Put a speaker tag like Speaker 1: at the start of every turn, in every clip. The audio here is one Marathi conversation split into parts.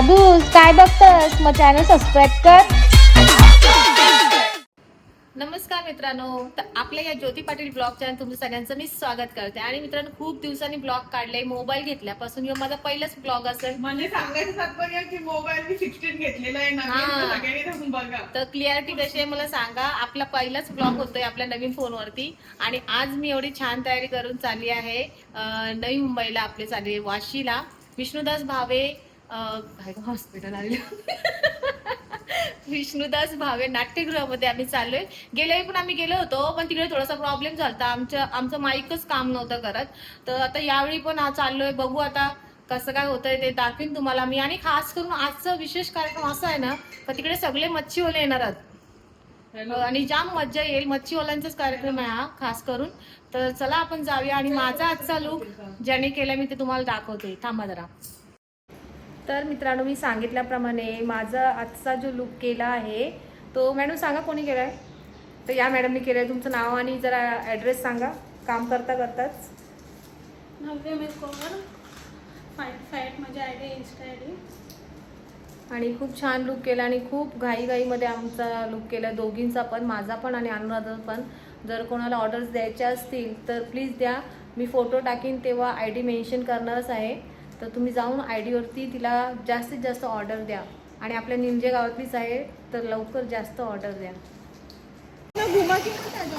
Speaker 1: आदूस काय बघतस? मग चॅनल सबस्क्राईब कर.
Speaker 2: नमस्कार मित्रांनो. तर आपल्या या ज्योती पाटील ब्लॉग चॅनल तुमचं सगळ्यांचं मी स्वागत करते. आणि मित्रांनो खूप दिवसांनी ब्लॉग काढले मोबाईल घेतल्यापासून. ह्यो माझा पहिलाच ब्लॉग असेल.
Speaker 3: म्हणजे सांगायचं तात्पर्य की मोबाईल मी सिक्स्टीन घेतलेला आहे. नवीन
Speaker 2: हा.
Speaker 3: तर सगळ्यांनी जाऊन बघा.
Speaker 2: तर क्लिअरिटी कशी आहे मला सांगा. आपला पहिलाच ब्लॉग होतोय आपल्या नवीन फोनवरती. आणि आज मी एवढी छान तयारी करून चालली आहे. अं, नवी मुंबईला आपले चालली वाशीला. विष्णुदास भावे काय हॉस्पिटल आले विष्णुदास भावे नाट्यगृहामध्ये आम्ही चाललोय. गेल्यावेळी पण आम्ही गेलो होतो पण तिकडे थोडासा प्रॉब्लेम झाला आमच्या आमचं माईकच काम नव्हतं करत. तर आता यावेळी पण हा चाललोय. बघू आता कसं काय होतंय ते दाखवीन तुम्हाला मी. आणि खास करून आजचा विशेष कार्यक्रम असा आहे ना का तिकडे सगळे मच्छीवाले येणार आहेत. आणि जाम मज्जा येईल. मच्छीवाल्यांचाच कार्यक्रम आहे हा खास करून. तर चला आपण जाऊया. आणि माझा आजचा लुक ज्याने केला मी ते तुम्हाला दाखवते. थांबा जरा. तर मित्रांनो मी सांगितल्याप्रमाणे माझा आजचा जो लुक केला आहे तो मॅडम सांगा कोणी केला आहे तर या मॅडमने केलं आहे तुमचं नाव आणि जरा ॲड्रेस सांगा. काम करता करताच.
Speaker 4: नव्हे मी कोमल फाईट फाईट माझी I D Insta I D
Speaker 2: आणि खूप छान लुक केला आणि खूप घाईघाईमध्ये आमचा लुक केला. दोघींचा पण माझा पण आणि अनुराधाचा पण. जर कोणाला ऑर्डर्स द्यायच्या असतील तर प्लीज द्या. मी फोटो टाकीन तेव्हा आय डी मेन्शन करणारच आहे. तर तुम्ही जाऊन आय डीवरती तिला जास्तीत जास्त ऑर्डर द्या. आणि आपल्या निमजे गावातलीच आहे तर लवकर जास्त ऑर्डर द्या.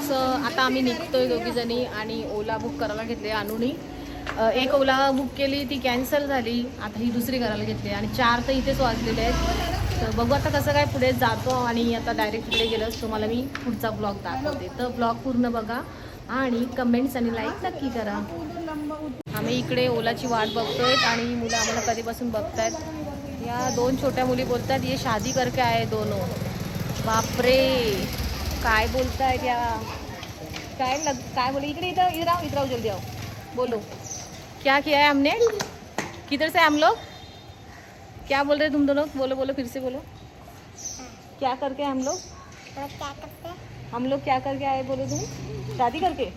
Speaker 2: सो आता आम्ही निघतोय दोघी जणी आणि ओला बुक करायला घेतले अनुनी. एक ओला बुक केली ती कॅन्सल झाली. आता ही दुसरी करायला घेतली आणि चार तर इथेच वाजलेले आहेत. तर बघू आता कसं काय पुढे जातो आणि आता डायरेक्ट तिकडे गेलं. तुम्हाला मी पुढचा ब्लॉग दाखवते. तर ब्लॉग पूर्ण बघा आणि कमेंट्स आणि लाईक नक्की करा. आम्ही इकडे ओलाची वाट बघतोय आणि मुलं आम्हाला कधीपासून बघतायत. या दोन छोट्या मुली बोलतात ये शादी करके आहे दोनों. बापरे! काय बोलतायत या? काय लग काय बोले? इकडे इधर इधर आओ इधर आओ जल्दी आओ. बोलो. क्या किया है हमने? किधर से हम लोग? क्या बोल रहे तुम दोनों? बोलो बोलो फिर से बोलो. क्या करके हम लोग? हम लोग क्या करके आए बोलो तुम? शादी करके?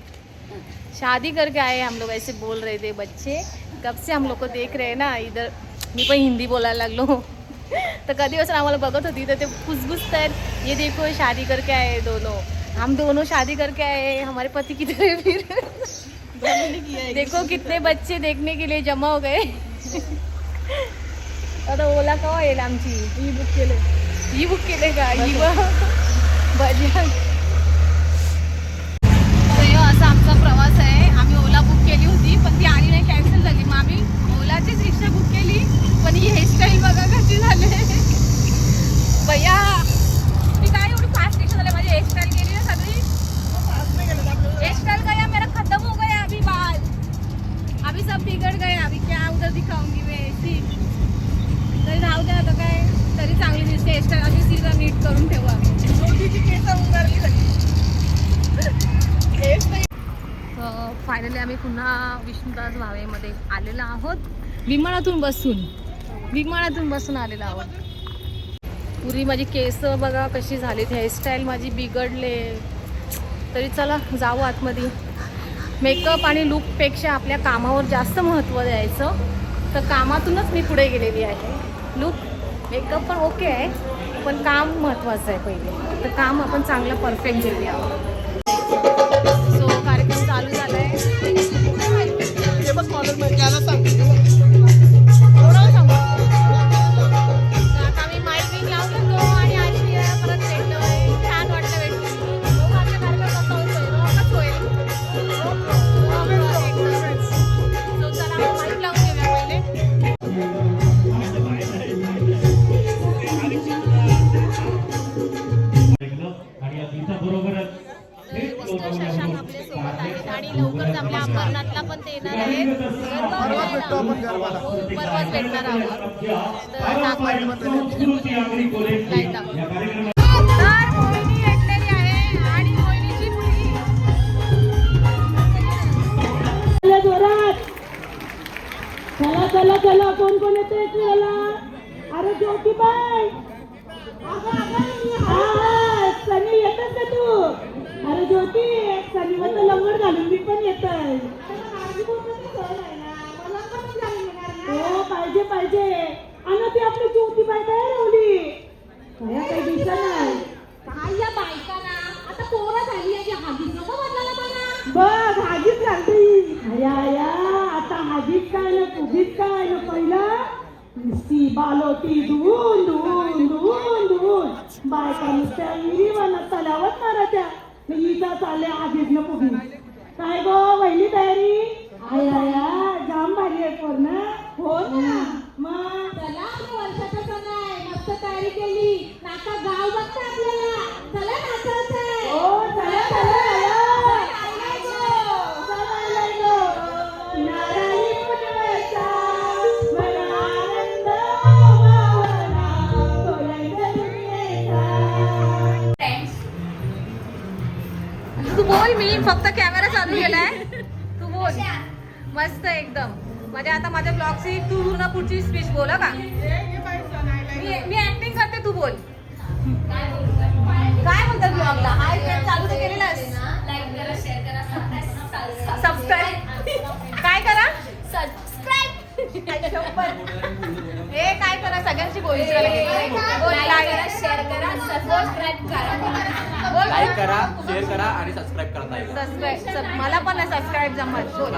Speaker 2: शादी करके आए हम लोग ऐसे बोल रहे थे बच्चे कब से हम लोग को देख रहे हैं ना इधर मी पण हिंदी बोलायला लागलो तर कधी असं आम्हाला बघत होती तर ते फुसफुसत आहेत ये देखो शादी करके आए दोनों। हम दोनों शादी करके आए हमारे पति किधर है फिर। देखो कितने बच्चे देखने के लिए जमा हो गए। आता ओला केव्हा येईल आमची ई बुक केले ई बुक केले का ई बजाज तर ह्यो असा आमचा प्रवास आहे आम्ही ओला बुक केली होती पण ती आली नाही कॅन्सल झाली मग आम्ही ओलाचीच रिक्षा बुक केली पण ही हेअरस्टाईल बघा कशी झाली भैया ती काय एवढी फास्ट रिक्षा झाली माझी हेअरस्टाईल गेली ना सगळी हेयरस्टाइल गया मेरा खत्म हो गया अभी बाल अभी सब बिगड़ गया अभी क्या उधर दिखाऊंगी मैं ऐसी. तरी राहू द्या आता काय तरी चांगली दिसते. हेअरस्टाईल अशी सीधा नीट करून ठेवू आम्ही. फायनली आम्ही पुन्हा विष्णुदास भावेमध्ये आलेलो आहोत. विमानातून बसून. विमानातून बसून आलेलो आहोत. पुरी माझी केस बघा कशी झालीत हेअरस्टाईल माझी बिघडले. तरी चला जाऊ आतमध्ये. मेकअप आणि लुकपेक्षा आपल्या कामावर जास्त महत्त्व द्यायचं. तर कामातूनच मी पुढे गेलेली आहे. लुक मेकअप पण ओके आहे पण काम महत्त्वाचं आहे पहिले. तर काम आपण चांगलं परफेक्ट घेऊया. सो कार्यक्रम चालू झाला आहे हो
Speaker 5: पाहिजे पाहिजे. आणि ती आपली ज्योती बाई काय रवली काय काही दिसत नाही.
Speaker 1: काय या बायका ना आता पोरं झाली आहे हागीच नको बदलायला मला.
Speaker 5: बघ हागीच लागली. अया अया आता हागीच काय ना तुझीच काय ना पहिला? नुसती बालोटी धुवून धुवून धुवून धुवून. बायका नुसत्या विहिरी वनात तलावत मारायच्या हिचा चालले आधीच न पुढी काय गो वहिली तयारी? आय आया जाम भारी आहे पोर ना? हो ना. मग
Speaker 1: चला वर्षाचा सण आहे. मस्त तयारी केली. नाका गाव बघता आपल्याला. चला नाचायचंय
Speaker 2: पुढची स्पीच बोल हं का? मी मी ऍक्टिंग करते तू बोल. काय म्हणतात ब्लॉगला हाय चालू तर केलेला सबस्क्राईब काय करा? हे काय करा? सगळ्यांची बोल
Speaker 1: शेअर करा सबस्क्राईब करा
Speaker 2: बोल.
Speaker 6: लाईक करा शेअर करा आणि सबस्क्राईब करा
Speaker 2: सबस्क्राईब मला पण सबस्क्राईब जमत. बोल.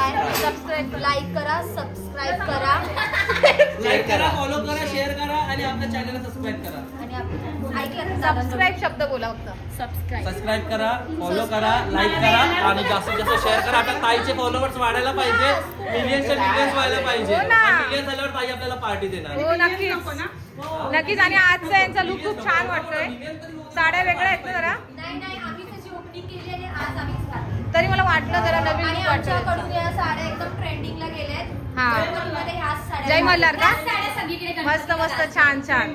Speaker 2: सबस्क्राईब
Speaker 1: लाईक करा सबस्क्राईब करा.
Speaker 6: लाईक करा फॉलो करा शेअर करा आणि आपल्या चॅनलला सबस्क्राईब करा.
Speaker 1: आणि ऐकलं?
Speaker 2: सबस्क्राईब शब्द बोला फक्त.
Speaker 6: सबस्क्राईब करा फॉलो करा लाईक करा आणि जास्तीत जास्त शेअर करा. आपल्या ताईचे फॉलोअर्स वाढायला पाहिजे. मिलियन्स मिलियन्स व्हायला पाहिजे.
Speaker 2: हो ना.
Speaker 6: मिलियन्स झाल्यावर ताई आपल्याला पार्टी देणार.
Speaker 2: हो नक्कीच. नक्कीच. आणि आजचा यांचा लुक खूप छान वाटतोय. साड्या वेगळ्या आहेत ना जरा.
Speaker 1: नाही नाही आम्ही त्याची ओपनिंग केली आणि आज घातली.
Speaker 2: तरी मला वाटलं जरा नवीन
Speaker 1: आणि
Speaker 2: look वाटलं
Speaker 1: आमच्याकडून या साड्या एकदम ट्रेंडिंगला गेल्यात.
Speaker 2: हा.
Speaker 1: कोकणमध्ये ह्याच साड्या
Speaker 2: जय मल्हार का?
Speaker 1: ह्याच साड्या सगळीकडे
Speaker 2: मस्त मस्त छान छान.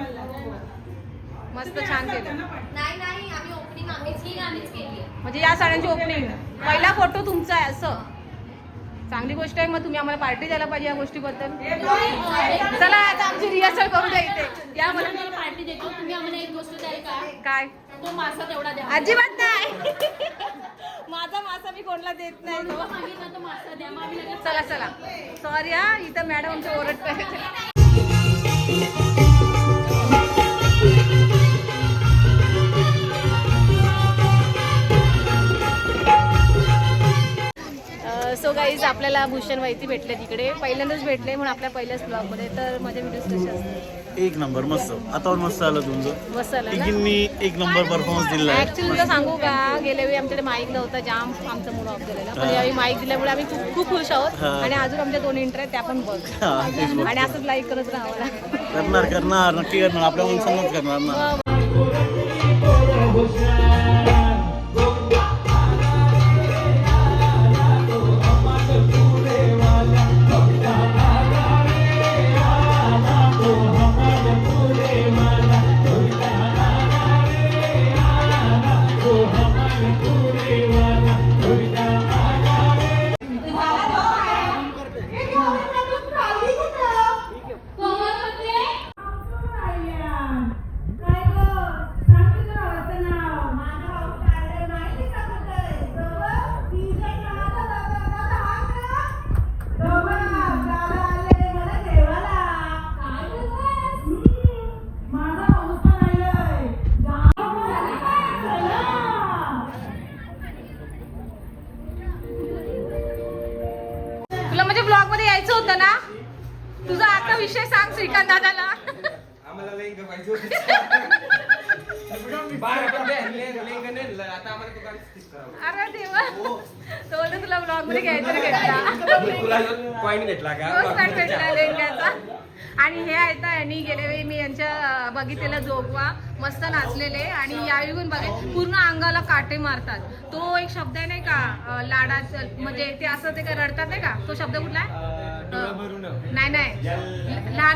Speaker 2: मस्त छान केलं.
Speaker 1: नाही नाही आम्ही ओपनिंग आम्हीच केली. आम्हीच केली.
Speaker 2: म्हणजे या साड्यांची ओपनिंग पहिला फोटो तुमचा आहे असं. चांगली गोष्ट आहे मग तुम्ही आम्हाला पार्टी द्यायला पाहिजे या गोष्टीबद्दल. चला आता आमची रिहर्सल करू द्या इथे. या मला
Speaker 7: पार्टी देतो तुम्ही आम्हाला एक गोष्ट द्याल का?
Speaker 2: काय?
Speaker 7: तो मासा तेवढा द्या.
Speaker 2: अजिबात नाही. माझा मासा मी कोणाला देत नाही. तो
Speaker 7: सांगितलं तो मासा द्या. मग आम्ही लगेच
Speaker 2: चला चला. सॉरी हा इथं मॅडम आमच्या ओरडत सो गाईज आपल्याला भूषण वैती भेटले तिकडे. पहिल्यांदाच भेटले म्हणून आपल्या पहिल्याच ब्लॉगमध्ये तर माझे व्हिडिओज कसे असतात
Speaker 8: एक नंबर मस्त. आता मस्त आलं तुमचं. तिघींनी एक नंबर परफॉर्मन्स दिला
Speaker 2: ऍक्च्युली तुला सांगू का? गेल्या वेळी आमच्याकडे माईक नव्हता जाम आमचा मूड ऑफ झालेला. पण यावेळी माईक दिल्यामुळे आम्ही खूप खूप खुश आहोत.
Speaker 8: हा.
Speaker 2: आणि अजून आमच्या दोन इंटर आहेत त्या पण बघ.
Speaker 8: हा.
Speaker 2: आणि असंच लाईक करत राहावं
Speaker 8: करणार करणार. नक्की करणार. आपल्या माणसांनाच करणार ना?
Speaker 2: तुला म्हणजे ब्लॉगमध्ये यायचं होतं ना? तुझा आता विषय सांग श्रीकांत दादाला. अरे देवा. तो बोलतो तुला ब्लॉगमध्ये घ्यायचं घेतला.
Speaker 6: पॉईंट घेतला
Speaker 2: आणि हे आहेत यांनी गेल्या वेळी मी यांच्या बघितलेला जोगवा. मस्त नाचलेले आणि यावेळी बघे पूर्ण अंगाला काटे मारतात. तो एक शब्द आहे नाही का अं, लाडात म्हणजे ते असं ते काय रडतात नाही का? तो शब्द कुठला आहे? नाही नाही. लहान.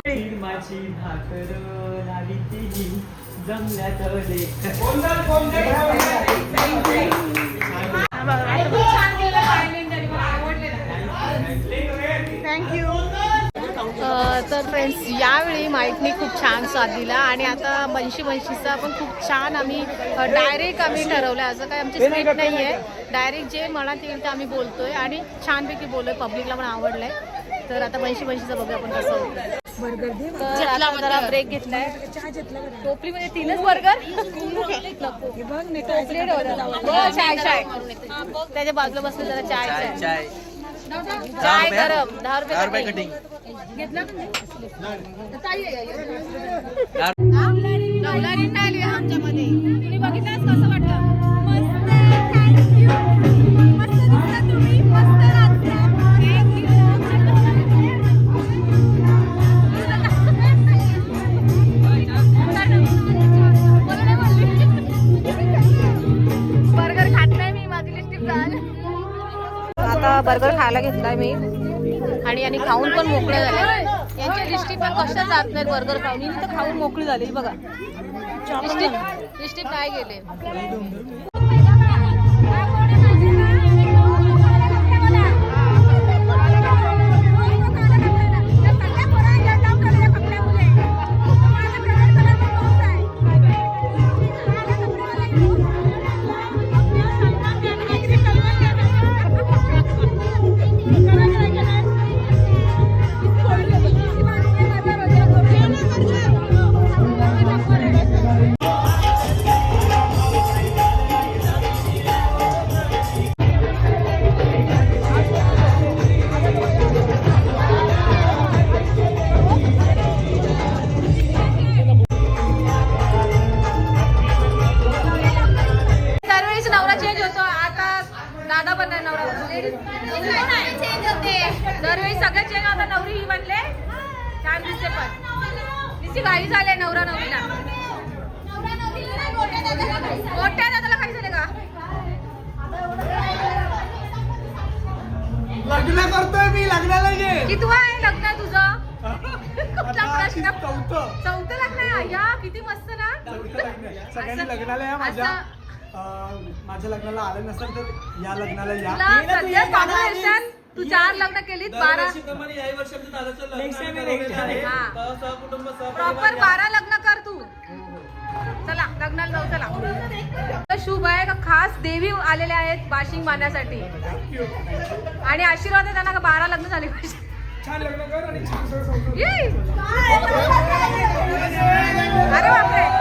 Speaker 2: थँक्यू तर फ्रेंड्स यावेळी माईकने खूप छान साथ दिला आणि आता बनशी बनशीचा पण खूप छान आम्ही डायरेक्ट आम्ही ठरवलं असं काही आमची स्क्रिप्ट नाही आहे डायरेक्ट जे मनात येईल ते आम्ही बोलतोय आणि छानपैकी बोलतोय. पब्लिकला पण आवडलंय. तर आता बनशी बनशीचं बघूया आपण कसं होतं. तर आता जरा ब्रेक घेतलाय. तीनच बर्गर टोपली ठेवतात. बरं, चाय चाय त्याच्या बाजूला बसले जरा चाय चाय
Speaker 6: चाय
Speaker 2: चाय गरम दहा रुपये
Speaker 6: दहा रुपये. कटिंग
Speaker 2: घेतला आमच्यामध्ये. तुम्ही बघितलंच कसं वाटलं? बर्गर खायला घेतलाय मी. आणि यांनी खाऊन पण मोकळे झाले. यांच्या लिस्टिप पण कशा जात नाहीत बर्गर खाऊन. तर खाऊन मोकळी झाली बघा. लिस्टिप काय नाही गेले
Speaker 6: सहकुटुंब सहपरिवार
Speaker 2: प्रॉपर. बारा लग्न कर तू. चला लग्नाला जाऊ चला. शुभ आहे का खास देवी आलेल्या आहेत बाशिंग मानण्यासाठी आणि आशीर्वाद आहे त्यांना का बारा लग्न झाले पाहिजे. अरे बापरे!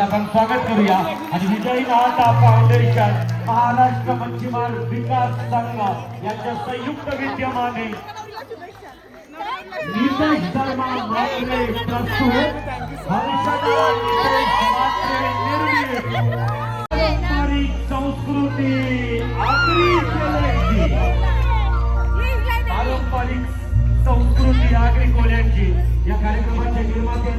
Speaker 9: आपण स्वागत करूया. आणि विजयी नाथा फाउंडेशन महाराष्ट्र मच्छीमार विकास संघ यांच्या संयुक्त विद्यमाने नितेश शर्मा म्हात्रे प्रस्तुत. निर्मित. संस्कृती. संस्कृती आगरी कोल्यांची. या कार्यक्रमाचे निर्माते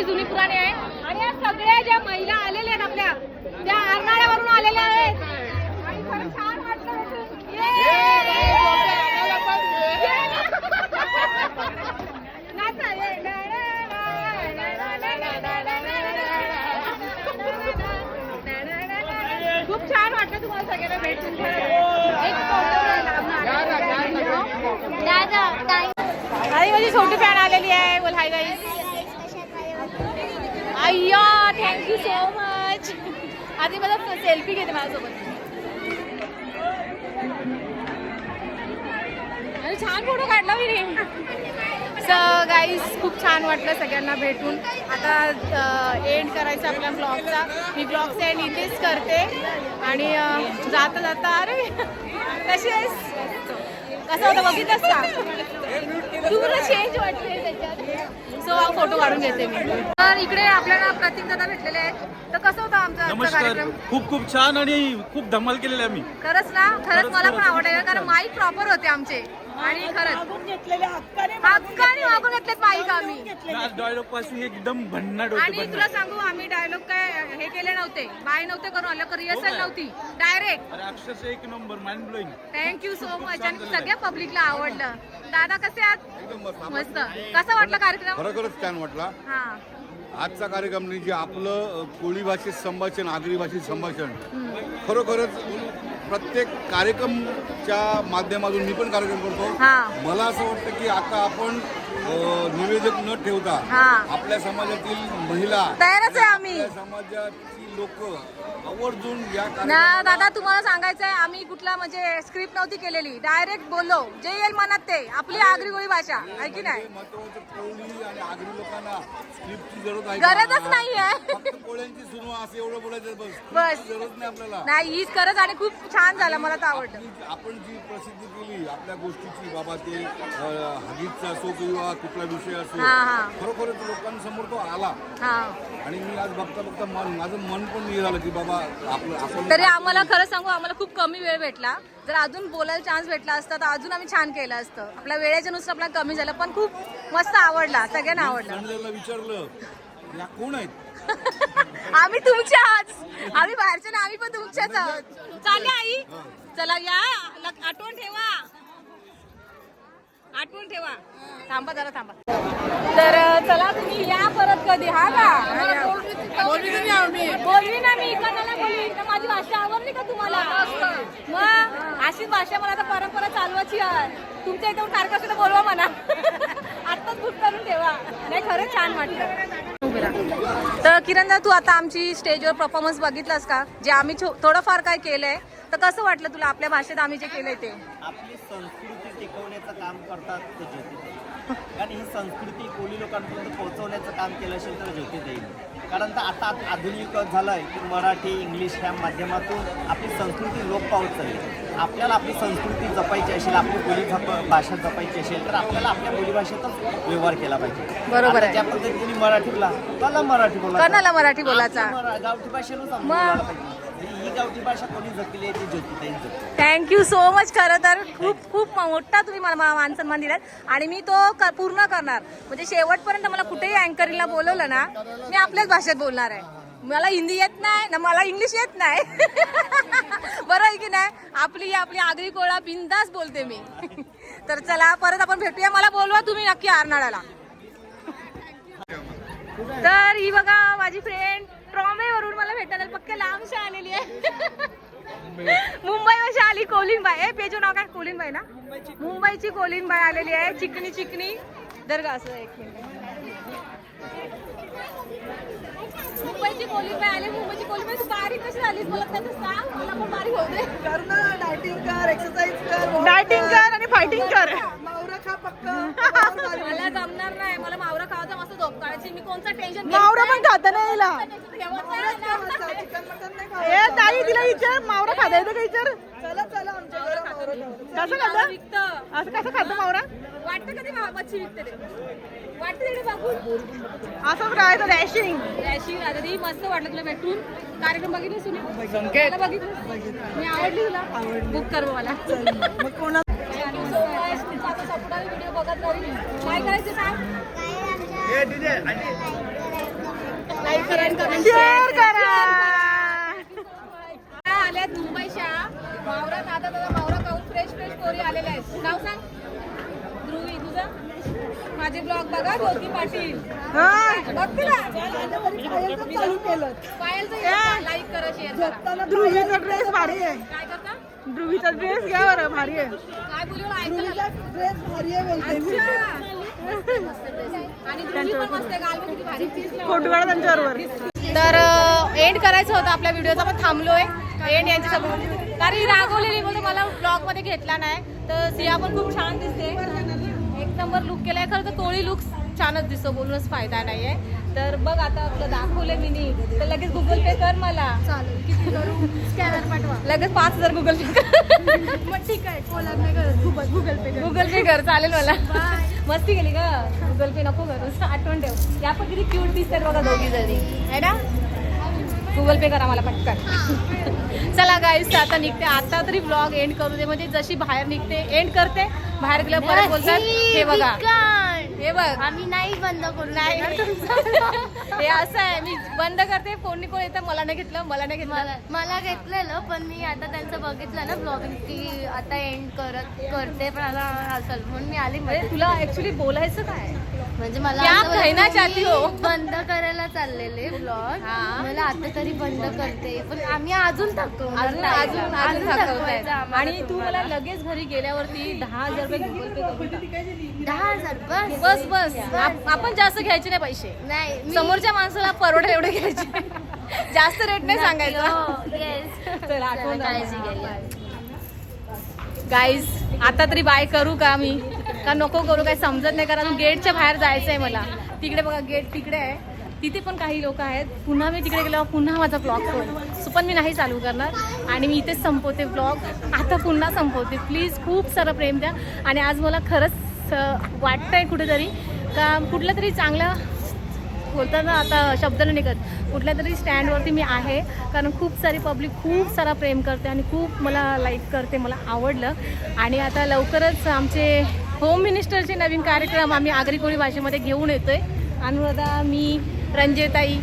Speaker 2: चांगली जुनी पुराणी आहे. आणि या सगळ्या ज्या महिला आलेल्या आहेत आपल्या त्या आरनाळ्यावरून आलेल्या आहेत. छान! खूप छान वाटलं तुम्हाला सगळ्यांना भेटून आणि माझी छोटी फॅन आलेली आहे बोल हाय गाईस अय्या थँक्यू सो मच आधी मला सेल्फी घेते माझ्यासोबत. छान फोटो काढला मी. सो गाईज खूप छान वाटलं सगळ्यांना भेटून. आता एंड करायचं आपल्या ब्लॉगचा मी ब्लॉगचा एंड इथेच करते. आणि जाता जाता अरे कशी आहेस? कसं होतं बघितलंच का? चेंज त्याच्यात. सो हा फोटो काढून घेते मी. तर इकडे आपल्याला प्रतीक दादा भेटलेले आहेत. तर कसं होतं आमचा आजचा
Speaker 8: नमस्कार.
Speaker 2: कार्यक्रम?
Speaker 8: खूप खूप छान आणि खूप धमाल केलेली आम्ही.
Speaker 2: खरंच ना? खरंच मला पण आवडेल कारण माईक प्रॉपर होते आमचे. आणि खरंच.
Speaker 5: मागून हक्काने
Speaker 2: हक्काने मागून घेतलेत माईक आम्ही.
Speaker 8: आज डायलॉगपासून एकदम भन्नाट होते
Speaker 2: आणि तुला सांगू आम्ही डायलॉग काय हे केले नव्हते. बाय नव्हते करून आलं रिहर्सल नव्हती. डायरेक्ट
Speaker 8: अरे अक्षरशः एक number mind blowing
Speaker 2: thank you so much आणि सगळ्या पब्लिकला आवडलं. दादा कसे आहात? मस्त. कसा वाटला कार्यक्रम?
Speaker 10: खरोखरच छान वाटला.
Speaker 2: हा.
Speaker 10: आजचा कार्यक्रम म्हणजे जे आपलं कोळी भाषेत संभाषण आगरी भाषेत संभाषण. खरोखरच प्रत्येक कार्यक्रमच्या माध्यमातून मी पण कार्यक्रम करतो.
Speaker 2: हा.
Speaker 10: मला असं वाटतं की आता आपण निवेदक न ठेवता. आपल्या समाजातील महिला
Speaker 2: तयारच आहे आम्ही.
Speaker 10: आपल्या समाजाची लोक आवर्जून या
Speaker 2: ना दादा तुम्हाला सांगायचं आहे आम्ही कुठला म्हणजे स्क्रिप्ट नव्हती केलेली. डायरेक्ट बोललो. जे येईल मनात ते. आपली आगरी गोळी भाषा. आहे की नाही?
Speaker 10: महत्वाचं कोळी आणि आगरी लोकांना स्क्रिप्टची आहे
Speaker 2: गरजच? नाहीये.
Speaker 10: फक्त कोळ्यांची सुरू असं एवढं बोलायचं बस.
Speaker 2: बस.
Speaker 10: स्क्रिप्टची गरज नाही आपल्याला.
Speaker 2: नाही हीच खरंच आणि खूप छान झालं. मला तर आवडलं.
Speaker 10: आपली- आपण जी प्रसिद्धी केली आपल्या गोष्टीची बाबा ते अ, हगीजचा असो किंवा कुठला विषय असो
Speaker 2: हा, हा.
Speaker 10: खरोखरच लोकांसमोर तो आला.
Speaker 2: हा.
Speaker 10: आणि मी आज बघता बघता मन माझं मन पण हे झालं की बाबा आपलं आपण
Speaker 2: तरी आम्हाला खरं सांगू आम्हाला खूप कमी वेळ भेटला. जर अजून बोलायला चान्स भेटला असता तर अजून आम्ही छान केलं असतं. आपल्या वेळेच्या नुसार आपल्याला कमी झालं पण खूप मस्त आवडला सगळ्यांना आवडला.
Speaker 10: संजयला विचारलं या कोण आहेत?
Speaker 2: आम्ही तुमच्याच. आम्ही बाहेरचे ना आम्ही पण तुमच्याच आहोत. चालले आई. चला या. आठवण ठेवा. आठवण ठेवा. थांबा जरा थांबा. तर अं, चला तुम्ही या परत कधी हा का? बोलली ना मी कणाला बोलली तर माझी भाषा आवडली का तुम्हाला? मग अशीच भाषा मला आता परंपरा चालवायची आहे. तुमच्या इथे सारखं असेल बोलवा म्हणा. आत्ताच बुक करून ठेवा. नाही खरंच छान वाटलं. तर किरणदा तू आता आमची स्टेजवर परफॉर्मन्स बघितलास का? जे आम्ही थोडंफार काय केलंय तर कसं वाटलं तुला आपल्या भाषेत आम्ही जे केलंय ते?
Speaker 11: आपली संस्कृती टिकवण्याचं काम करतात ते ज्योतिताई कारण ही संस्कृती कोळी लोकांपर्यंत पोहोचवण्याचं काम केलं असेल तर ज्योती देईल कारण तर आता आधुनिक झालं आहे की मराठी इंग्लिश ह्या माध्यमातून आपली संस्कृती लोप पावत चालली आपल्याला आपली संस्कृती जपायची असेल आपली बोली जप भाषा जपायची असेल तर आपल्याला आपल्या बोलीभाषेतच व्यवहार केला पाहिजे.
Speaker 2: बरोबर आहे.
Speaker 11: ज्या पद्धतीने मराठी बोला त्याला मराठी बोला.
Speaker 2: कणाला मराठी बोलायचा
Speaker 11: गावठी भाषेनं समजून
Speaker 2: मग.
Speaker 11: बोलायला पाहिजे ही गावठी भाषा कोणी जपली आहे ती ज्योतिताईने जपली
Speaker 2: थँक्यू सो मच खरं तर. खूप खूप मोठा तुम्ही मला मान सन्मान दिलात. आणि मी तो क- पूर्ण करणार. म्हणजे शेवटपर्यंत मला कुठेही अँकरिंगला बोलवलं ना मी आपल्याच भाषेत बोलणार आहे. मला हिंदी येत नाही ना मला इंग्लिश येत नाही. बरं आहे की नाही? आपली आपली आगरी कोळा बिंदास बोलते मी. तर चला परत आपण भेटूया. मला बोलवा तुम्ही नक्की आरनाळ्याला तर ही बघा माझी फ्रेंड ट्रॉमेवरून मला भेटायला पक्के लांबशी आलेली आहे. मुंबईवरची आली कोलिनबाई ए पेजो नाव काय? कोलिनबाई ना? मुंबईची. कोलिनबाई आलेली आहे. चिकनी चिकनी. दर्गा असं एक मिनिट. मुंबईची कोलिनबाई आली मुंबईची कोलिनबाई तू बारीक कशी झालीस? मला त्याचं सांग. मला पण बारीक होऊ दे.
Speaker 5: कर ना डायटिंग कर एक्सरसाइज कर.
Speaker 2: डायटिंग कर आणि फायटिंग कर.
Speaker 5: मावरा खा पक्का.
Speaker 2: मला जमणार नाही. मला मावरा
Speaker 5: पण खाता नाही ए ताई तिला विचार मावरा खाता येतं का विचार चला चला आमच्या घरी मावरा कसं खातं
Speaker 2: विकतं
Speaker 5: असं कसं खातं मावरा
Speaker 2: वाटतं कधी मच्छी विकते ते वाटतं तिकडे बघून
Speaker 5: असंच राहायचं डॅशिंग
Speaker 2: रॅशी आता ती मस्त वाटलं तुला भेटून कार्यक्रम बघितलं सुनी मला बघितलं मी आवडली तुला बुक कर मग मला
Speaker 5: मग कोणा
Speaker 2: व्हिडिओ बघत राहील काय करायचं सांग लाईक करा आणि comment
Speaker 5: शेअर
Speaker 2: करा. आल्यात मुंबईच्या मावरा दादा दादा मावरा खाऊन फ्रेश फ्रेश पोरी आलेल्या आहेत. नाव सांग. ध्रुवी तुझं? माझे ब्लॉग बघा ज्योती पाटील.
Speaker 5: हा.
Speaker 2: बघ तिला. पायलचं लाईक करा शेअर करा.
Speaker 5: ध्रुवीचा ड्रेस भारी आहे.
Speaker 2: काय करता?
Speaker 5: ध्रुवीचा ड्रेस घ्या बरं भारी आहे.
Speaker 2: काय बोलू
Speaker 5: ड्रेस भारी आहे बोलते त्यांच्याबरोबर.
Speaker 2: तर एंड करायचं होतं आपल्या व्हिडिओचा पण थांबलोय. एंड यांच्या समोर कारण ही रागवलेली बोलते मला ब्लॉगमध्ये घेतला नाही. तर सिया पण खूप छान दिसते. एक नंबर लुक केलाय खरं तर कोळी लुक छानच दिसतो बोलूनच फायदा नाही आहे तर बघ आता आपलं दाखवलंय मी तर लगेच गुगल पे कर मला. चालेल किती करू? स्कॅनर पाठवा. लगेच पाच हजार गुगल पे कर.
Speaker 7: मग ठीक आहे कोलर नाही करत. गुगल गुगल पे कर.
Speaker 2: गुगल पे कर चालेल मला. मस्ती केली का गुगल पे नको करू. आठवण ठेव. या पण किती क्यूट दिसतात बघा दोघी जणी. है ना? गुगल पे करा मला पटकन. चला गाईस आता निघते. आता तरी ब्लॉग एंड करू दे. म्हणजे जशी बाहेर निघते एंड करते. बाहेर गेल्या परत बोलतात हे बघा. हे बघ.
Speaker 7: आम्ही नाही बंद करू
Speaker 2: नाही. हे असं आहे. मी बंद करते. फोन कोण येतं मला नाही घेतलं मला नाही घेतलं.
Speaker 7: मला मला घेतलेलं पण मी आता त्यांचं बघितलं ना ब्लॉगिंग की आता एंड करत करते पण आता असेल म्हणून मी आली
Speaker 2: म्हणजे
Speaker 7: मध्ये.
Speaker 2: तुला ऍक्च्युली बोलायचं काय?
Speaker 7: म्हणजे मला
Speaker 2: क्या
Speaker 7: असं वाटलं
Speaker 2: कहना
Speaker 7: की
Speaker 2: चाहती हो?
Speaker 7: बंद करायला चाललेले ब्लॉग
Speaker 2: हा.
Speaker 7: मला आता तरी बंद करते पण आम्ही अजून थकवणार
Speaker 2: अजून
Speaker 7: नाही.
Speaker 2: अजून अजून
Speaker 7: थकवायचं
Speaker 2: थकवताय
Speaker 7: आम्हाला
Speaker 2: आणि तू मला
Speaker 7: तुम्हाला.
Speaker 2: लगेच घरी गेल्यावरती दहा हजार रुपये गुगल पे करून टाक.
Speaker 7: दहा हजार बस
Speaker 2: बस बस आप- आपण जास्त घ्यायचे नाही पैसे
Speaker 7: नाही मी-
Speaker 2: समोरच्या माणसाला परवडेल एवढे घ्यायचे जास्त रेट नाही सांगायचं
Speaker 7: हो, yes.
Speaker 2: चला, आठवण
Speaker 7: चला, काळजी
Speaker 2: झाली.
Speaker 7: घ्या
Speaker 2: गाईज आता तरी बाय करू का मी का नको करू काही समजत नाही कारण गेटच्या बाहेर जायचं आहे मला. तिकडे बघा गेट तिकडे आहे. तिथे पण काही लोक आहेत. पुन्हा मी तिकडे गेल्यावर पुन्हा माझा ब्लॉग होईल. सो पण मी नाही चालू करणार. आणि मी इथेच संपवते ब्लॉग. आता पुन्हा संपवते. प्लीज खूप सारं प्रेम द्या. आणि आज मला खरंच वाटतं वाटतंय कुठेतरी. का कुठलं तरी चांगलं बोलताना आता शब्दाने निघत कुठल्या तरी स्टँडवरती मी आहे. कारण खूप सारी पब्लिक खूप सारा प्रेम करते आणि खूप मला लाईक करते. मला आवडलं. आणि आता लवकरच आमचे होम मिनिस्टरचे नवीन कार्यक्रम आम्ही आगरी कोळी भाषेमध्ये घेऊन येतोय. अनुराधा मी रंजेताई.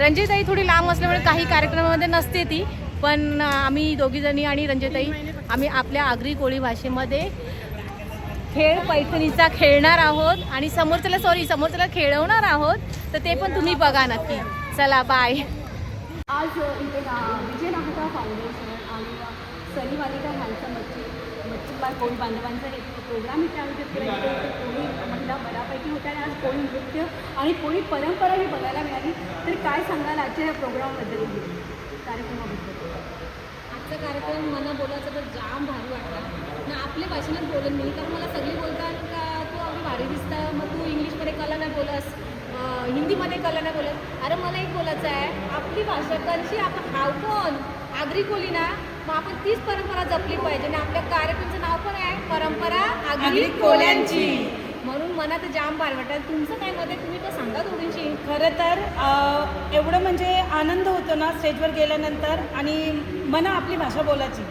Speaker 2: रंजेताई थोडी लांब असल्यामुळे काही कार्यक्रमामध्ये नसते ती पण आम्ही दोघीजणी आणि रंजेताई आम्ही आपल्या आगरी कोळी भाषेमध्ये खेळ पैठणीचा खेळणार आहोत आणि समोरच्याला सॉरी समोरच्याला खेळवणार आहोत तर ते पण तुम्ही बघा नक्की. चला बाय
Speaker 12: आज इथे विजय नाहता फाउंडेशन आणि सनी मालिका ह्यांचा मच्छी मच्छीमार कोळी बांधवांचा एक प्रोग्राम इथे आयोजित केला. कोणी कोळी महिला बऱ्यापैकी होत्या आणि आज कोळी नृत्य आणि कोळी परंपरा ही बघायला मिळाली. तर काय सांगाल आजच्या या प्रोग्रामबद्दल कार्यक्रमाबद्दल.
Speaker 1: आजचा कार्यक्रम मला बोलायचं तर जाम भारी वाटला. ना आपल्या भाषेनेच बोलत नाही कारण मला सगळी बोलतात का तू अगदी भारी दिसता मग तू इंग्लिशमध्ये कला नाही बोलस हिंदीमध्ये कला नाही बोलत. अरे मला एक बोलायचं आहे आपली भाषा कशी आपण हाव कोण? आगरी कोली ना? मग आपण तीच परंपरा जपली पाहिजे आणि आपल्या कार्यक्रमचं नाव पण आहे परंपरा आगरी कोल्यांची म्हणून मला तर जाम भारी वाटतं तुमचं काय मत आहे? तुम्ही तर सांगा थोडीशी
Speaker 5: खरं तर अ, एवढं म्हणजे आनंद होतो ना स्टेजवर गेल्यानंतर आणि मला आपली भाषा बोलायची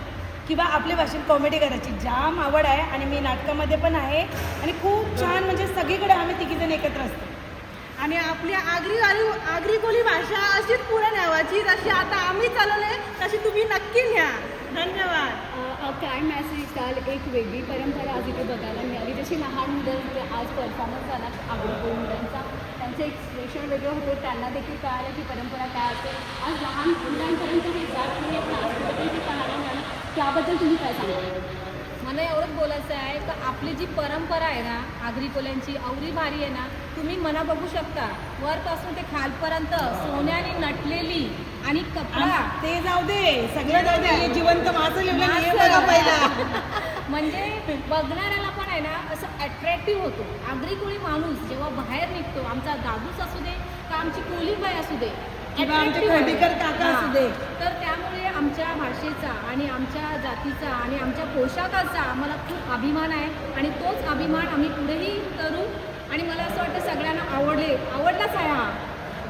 Speaker 5: किंवा आपली भाषेत कॉमेडी करायची. जाम आवड आहे आणि मी नाटकामध्ये पण आहे आणि खूप छान म्हणजे सगळीकडे आम्ही तिघीजण एकत्र असतो.
Speaker 3: आणि आपली आगरी आगरी आगरी कोली भाषा अशीच पुढे न्यावाची जशी आता आम्ही चालवले तशी तुम्ही नक्की न्या. धन्यवाद.
Speaker 12: काय मॅसेज काल एक वेगळी परंपरा आज इथे बघायला मिळाली जशी लहान मुलं आज परफॉर्मन्स झाला आग्रह मुलांचा त्यांचं एक्सप्रेशन वेगळं होतं त्यांना देखील कळालं की परंपरा काय असते आज लहान मुलांपर्यंत हे जात नाही ते पाहायला मिळालं. त्याबद्दल तुम्ही काय सांगाल?
Speaker 1: मला एवढंच बोलायचं आहे का आपली जी परंपरा आहे ना आगरी कोल्यांची अवरी भारी आहे ना तुम्ही मना बघू शकता. वरपासून ते खालपर्यंत सोन्याने नटलेली आणि कपडा.
Speaker 5: ते जाऊ दे सगळं जाऊ दे जिवंत
Speaker 1: म्हणजे बघणाऱ्याला पण आहे ना असं अट्रॅक्टिव्ह होतो. आगरी कोळी माणूस जेव्हा बाहेर निघतो आमचा दादूच असू दे का आमची कोळी बाई असू दे
Speaker 5: किंवा आमचे
Speaker 1: आहे.
Speaker 5: काका. असू दे.
Speaker 1: तर त्यामुळे आमच्या भाषेचा आणि आमच्या जातीचा आणि आमच्या पोशाखाचा आम्हाला खूप अभिमान आहे आणि तोच अभिमान आम्ही पुढेही करू आणि मला असं वाटतं सगळ्यांना आवडले आवडलाच आहे हा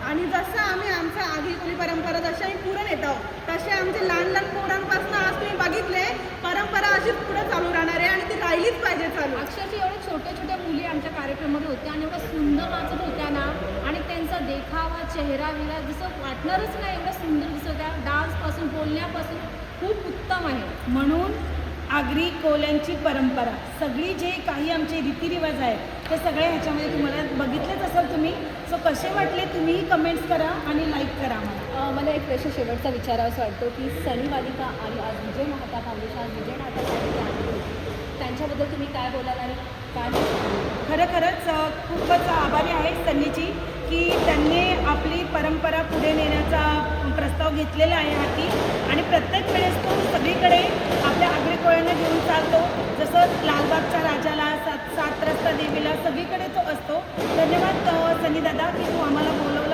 Speaker 3: आणि जसं आम्ही आमच्या आगरी कोली परंपरा जशा आम्ही पुढे नेत आहोत तसे आमचे लहान लहान पोरांपासून आज तुम्ही बघितले परंपरा अशीच पुढे चालू राहणार आहे आणि ती राहिलीच पाहिजे चालू
Speaker 1: अक्षरशः एवढ्या छोट्या छोट्या मुली आमच्या कार्यक्रमामध्ये होत्या आणि एवढ्या सुंदर नाचत होत्या ना त्यांचा देखावा चेहरा विरा जसं वाटणारच नाही. एवढं सुंदर दिसत होत्या डान्सपासून बोलण्यापासून खूप उत्तम आहे.
Speaker 5: म्हणून आगरी कोल्यांची परंपरा सगळी जे काही आमचे रीतिरिवाज आहेत ते सगळे ह्याच्यामध्ये तुम्हाला बघितलेच असाल तुम्ही. सो कसे वाटले तुम्हीही कमेंट्स करा आणि लाईक करा
Speaker 12: अ, मला एक प्रश्न शेवटचा विचारावासा वाटतो की सनी मालिका आणि आज विजय नाहता फाउंडेशन आज विजय फाउंडेशन. त्यांच्याबद्दल तुम्ही काय बोलाल आणि काय?
Speaker 5: खरं खरंच खूपच आभारी आहे सन्नीची की त्यांनी आपली परंपरा पुढे नेण्याचा प्रस्ताव घेतलेला आहे हाती. आणि प्रत्येक वेळेस तो सगळीकडे आपल्या आग्रिकोळ्यांना घेऊन चालतो. जसं लालबागच्या राजाला सात सात रस्ता देवीला सगळीकडे तो असतो. धन्यवाद सनी दादा की तू आम्हाला बोलवलं.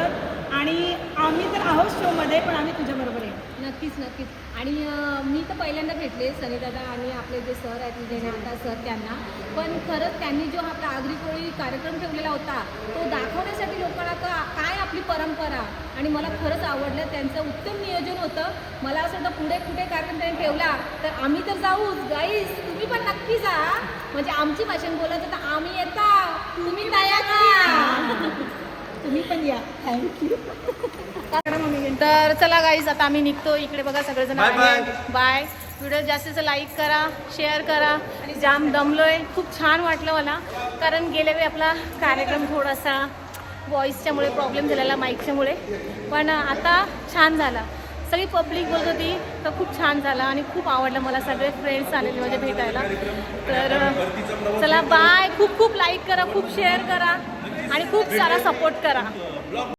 Speaker 5: आणि आम्ही तर आहोत शोमध्ये पण आम्ही तुझ्याबरोबर आहे.
Speaker 2: नक्कीच नक्कीच. आणि अं, मी तर पहिल्यांदा भेटले सनीदादा आणि आपले जे सर आहेत विजयनाथा सर त्यांना. पण खरंच त्यांनी जो आपला आगरी कोळी कार्यक्रम ठेवलेला होता तो दाखवण्यासाठी लोकांना का काय आपली परंपरा? आणि मला खरंच आवडलं त्यांचं उत्तम नियोजन होतं. मला असं वाटतं पुढे कुठे कार्यक्रम त्यांनी ठेवला तर आम्ही तर जाऊच. गाईस तुम्ही पण नक्की जा. म्हणजे आमची भाषण बोलायचं तर आम्ही येता. तुम्ही तयार
Speaker 5: तुम्ही पण या. थँक्यू
Speaker 13: तर चला गाईज आता आम्ही निघतो. इकडे बघा सगळेजण. बाय व्हिडिओ जास्तीत लाईक करा शेअर करा. आणि जाम दमलोय. खूप छान वाटलं मला. कारण गेल्या वेळी आपला कार्यक्रम थोडासा व्हॉईसच्यामुळे प्रॉब्लेम झालेला माईकच्यामुळे पण आता छान झाला. सगळी पब्लिक बोलत होती तर खूप छान झाला आणि खूप आवडलं मला. सगळे फ्रेंड्स आलेले माझ्या भेटायला. तर चला बाय खूप खूप लाईक करा खूप शेअर करा. आणि खूप सारा सपोर्ट करा.